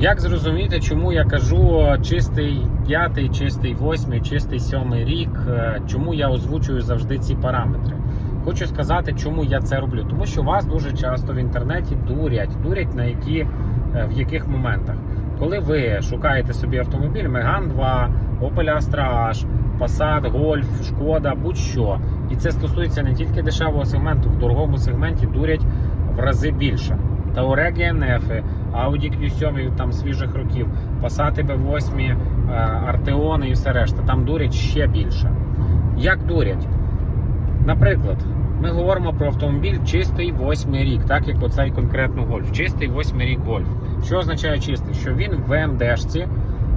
Як зрозуміти, чому я кажу чистий п'ятий, чистий восьмий, чистий сьомий рік? е, Чому я озвучую завжди ці параметри? Хочу сказати, чому я це роблю. Тому що вас дуже часто в інтернеті дурять, дурять на які е, в яких моментах. Коли ви шукаєте собі автомобіль Megane 2, Opel Astra H, Passat, Golf, Шкода, будь-що. І це стосується не тільки дешевого сегменту, в дорогому сегменті дурять в рази більше. Touareg NF, Audi Q7 там свіжих років, Passat B8, Arteon і все решта. Там дурять ще більше. Як дурять? Наприклад, ми говоримо про автомобіль чистий восьмий рік, так як оцей конкретно гольф. Чистий восьмий рік гольф. Що означає чистий? Що він в ВМДшці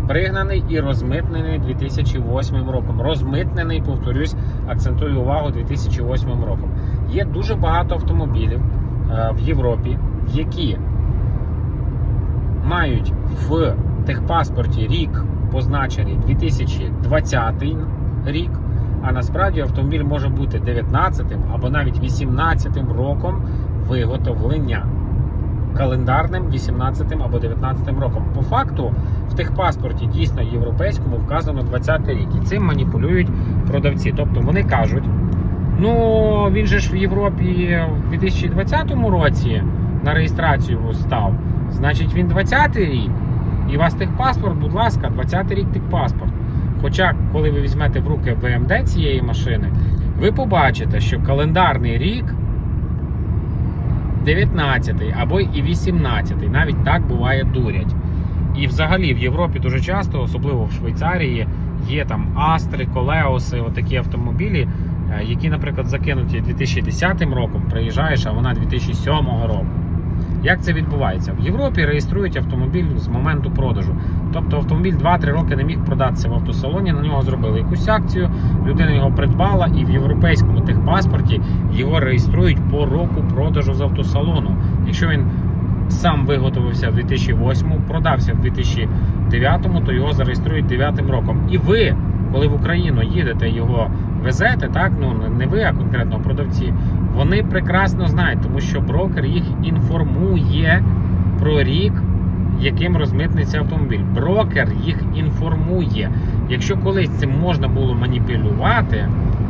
пригнаний і розмитнений 2008 роком. Розмитнений, повторюсь, акцентую увагу 2008 роком. Є дуже багато автомобілів е, в Європі, які мають в техпаспорті рік позначений 2020 рік. А насправді автомобіль може бути 19 або навіть 18 роком виготовлення. Календарним 18 або 19 роком. По факту в техпаспорті дійсно європейському вказано 20 рік. І цим маніпулюють продавці. Тобто вони кажуть: ну він же ж в Європі в 2020 році на реєстрацію став. Значить, він 20 рік. І у вас техпаспорт, будь ласка, 20 рік техпаспорт. Хоча, коли ви візьмете в руки ВМД цієї машини, ви побачите, що календарний рік 19 або і 18, навіть так буває дурять. І взагалі в Європі дуже часто, особливо в Швейцарії, є там Астри, Колеоси, отакі автомобілі, е, які, наприклад, закинуті 2010 роком, приїжджаєш, а вона 2007 року. Як це відбувається? В Європі реєструють автомобіль з моменту продажу. Тобто автомобіль 2-3 роки не міг продатися в автосалоні, на нього зробили якусь акцію, людина його придбала, і в європейському техпаспорті його реєструють по року продажу з автосалону. Якщо він сам виготовився в 2008, продався в 2009, то його зареєструють 9 роком. І ви, коли в Україну їдете, його везете, так ну не ви, а конкретно продавці, вони прекрасно знають, тому що брокер їх інформує про рік, яким розмитниться автомобіль. Брокер їх інформує. Якщо колись цим можна було маніпулювати,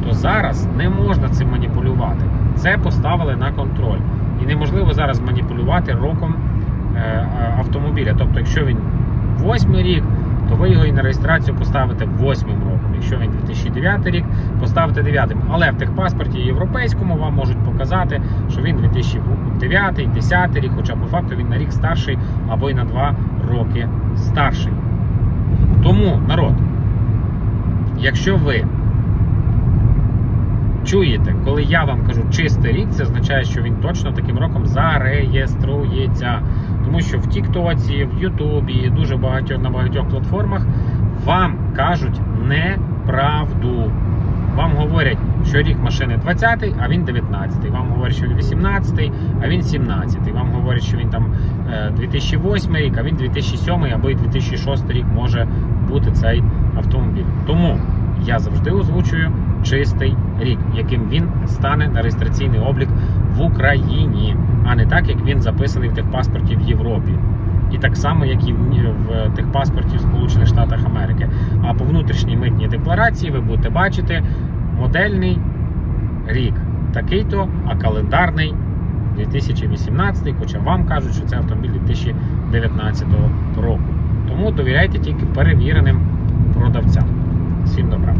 то зараз не можна цим маніпулювати. Це поставили на контроль. І неможливо зараз маніпулювати роком е, е, автомобіля. Тобто, якщо він восьмий рік, то ви його і на реєстрацію поставите восьмим роком. Якщо він 2009 рік, поставите 9. Але в техпаспорті європейському вам можуть показати, що він 2009, 10 рік, хоча по факту він на рік старший або й на 2 роки старший. Тому, народ, якщо ви чуєте, коли я вам кажу чистий рік, це означає, що він точно таким роком зареєструється. Тому що в Тіктоці, в Ютубі дуже багатьох на багатьох платформах вам кажуть неправду. Вам говорять, що рік машини 20-й, а він 19-й. Вам говорять, що він 18-й, а він 17-й. Вам говорять, що він там е, 2008 рік, а він 2007 або і 2006 рік може бути цей автомобіль. Тому я завжди озвучую чистий рік, яким він стане на реєстраційний облік в Україні, а не так, як він записаний в техпаспорті в Європі. І так само, як і в техпаспорті в Сполучених Штатах Америки. А по внутрішній митній декларації ви будете бачити модельний рік такий-то, а календарний 2018, хоча вам кажуть, що це автомобіль 2019 року. Тому довіряйте тільки перевіреним продавцям. Всім добра.